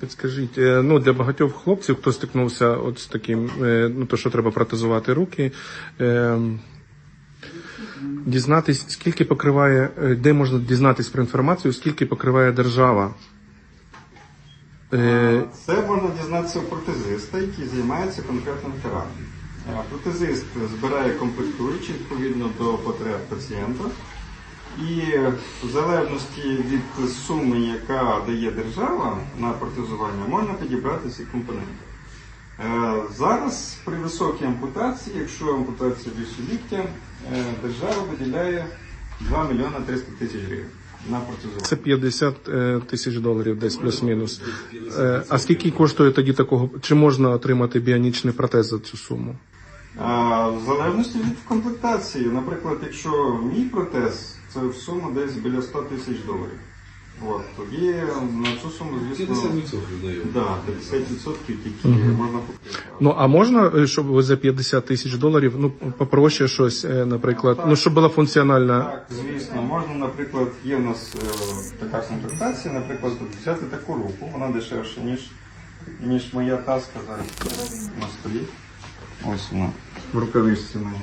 Підскажіть, е, ну для багатьох хлопців, хто стикнувся от з таким, е, ну то що треба протезувати руки. е, Дізнатись, скільки покриває, де можна дізнатись про інформацію, скільки покриває держава. Це можна дізнатися у протезиста, який займається конкретним терапією. Протезист збирає комплектуючі відповідно до потреб пацієнта. І в залежності від суми, яка дає держава на протезування, можна підібрати ці компоненти. Е, Зараз при високій ампутації, якщо ампутація більше ліктя, е, держава виділяє 2 мільйони 300 тисяч гривень на протезування. це 50 е, тисяч доларів, десь плюс-мінус. А скільки коштує тоді такого? Чи можна отримати біонічний протез за цю суму? А, В залежності від комплектації. Наприклад, якщо мій протез, це в суму десь біля 100 тисяч доларів. От, тоді на цю суму, звісно, 50% даю. да, 50% тільки можна купити. Ну а можна, е, щоб ви за 50 тисяч доларів, ну попроще щось, е, наприклад, ну щоб була функціональна. Так, звісно, можна, наприклад, є в нас е, така комплектація, наприклад, взяти таку руку, вона дешевша, ніж, ніж моя таска зараз на столі. Ось вона, в рукавичці в мене.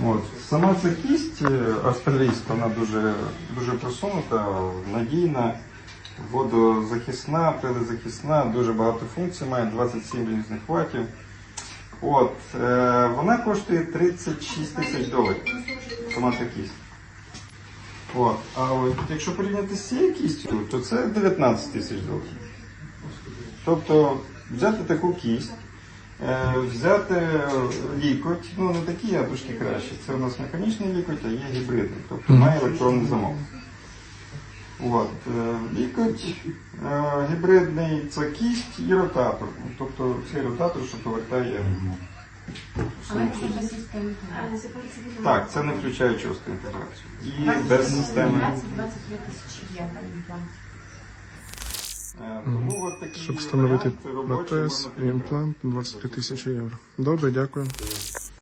От. Сама ця кість е, австралійська, вона дуже, дуже просунута, надійна, водозахисна, пилезахисна, дуже багато функцій, має 27 різних ватів. От, е, вона коштує 36 тисяч доларів. Сама ця кість. От. А от, якщо порівняти з цією кістю, то це 19 тисяч доларів. Тобто взяти таку кість, взяти лікоть, ну не такі, а трошки краще. Це у нас механічний лікоть, а є гібридний, тобто має електронний замок. От, е, лікоть е, гібридний це кість і ротатор. Тобто цей ротатор, що повертає. Але це без системи. Так, це не включає чисту інтеграцію. І без системи. 23 тисячі євро імплант. Е, Тому от такі Щоб встановити протез і імплант 23 тисячі євро. Добре, дякую.